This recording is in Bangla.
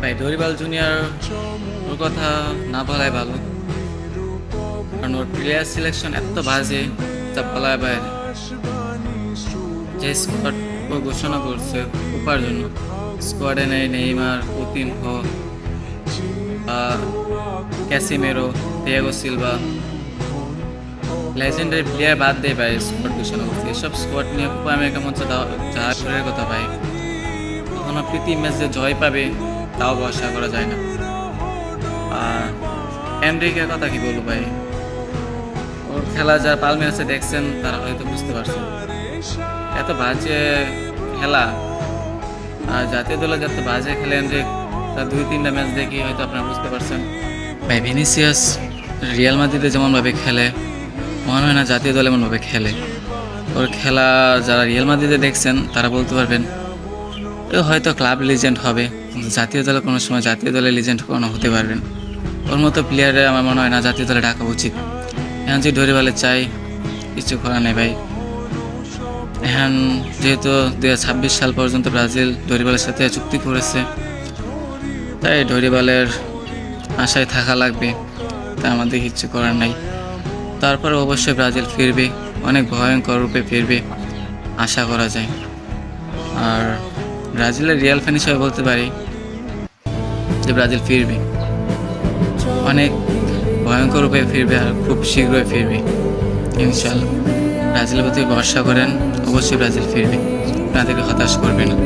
ভাই দরিবাল জুনিয়র ওর কথা না বলাই ভালো। কারণ ওর প্লেয়ার সিলেকশন এত বাজে, তা বলায় বাইরে যে স্কোয়াড ও ঘোষণা করছে উপার জন্য। স্কোয়াডে নেই Neymar Coutinho Casemiro Thiago Silva legendary player বাদ দিয়ে ভাই স্কোয়াড ঘোষণা করছে। এসব স্কোয়াড নিয়ে কোপা আমেরিকা মঞ্চে যাওয়া করার কথা ভাই। কখনো প্রীতি ম্যাচ জয় পাবে। তাও ভরসা করা যায় না। আর এনরিকের কথা কি বলব ভাই? ওর খেলা যারা পালমেরাসে দেখছেন, তারা হয়তো বুঝতে পারছেন। এত বাজে খেলা। আর জাতীয় দলে যত বাজে খেলেন যে তার দুই তিনটা ম্যাচ দেখি হয়তো আপনারা বুঝতে পারছেন। ভাই, ভিনিসিয়াস রিয়াল মাদ্রিদে যেমনভাবে খেলে, মনে হয় না জাতীয় দল এমনভাবে খেলে। ওর খেলা যারা রিয়াল মাদ্রিদে দেখছেন, তারা বলতে পারবেন ও হয়তো ক্লাব লিজেন্ড হবে। জাতীয় দলে কোনো সময় জাতীয় দলে লিজেন্ড কোনো হতে পারবেন। ওর মতো প্লেয়ারে আমার মনে হয় না জাতীয় দলে ডাকা উচিত। এখন যে ধরে চাই, কিছু করার নেই ভাই। এখন যেহেতু দু ছাব্বিশ সাল পর্যন্ত ব্রাজিল ডরিবালের সাথে চুক্তি করেছে, তাই ডরিবালের আশায় থাকা লাগবে, তা আমাদের কিচ্ছু করার নাই। তারপরে অবশ্যই ব্রাজিল ফিরবে, অনেক ভয়ঙ্কর রূপে ফিরবে, আশা করা যায়। আর ব্রাজিলের রিয়াল ফ্যান হিসেবে বলতে পারি যে ব্রাজিল ফিরবে। অনেক ভয়ঙ্কর রূপে ফিরবে আর খুব শীঘ্রই ফিরবে। ইনশাল্লাহ ব্রাজিলের প্রতি ভরসা করেন, অবশ্যই ব্রাজিল ফিরবে। আপনাদেরকে হতাশ করবে না।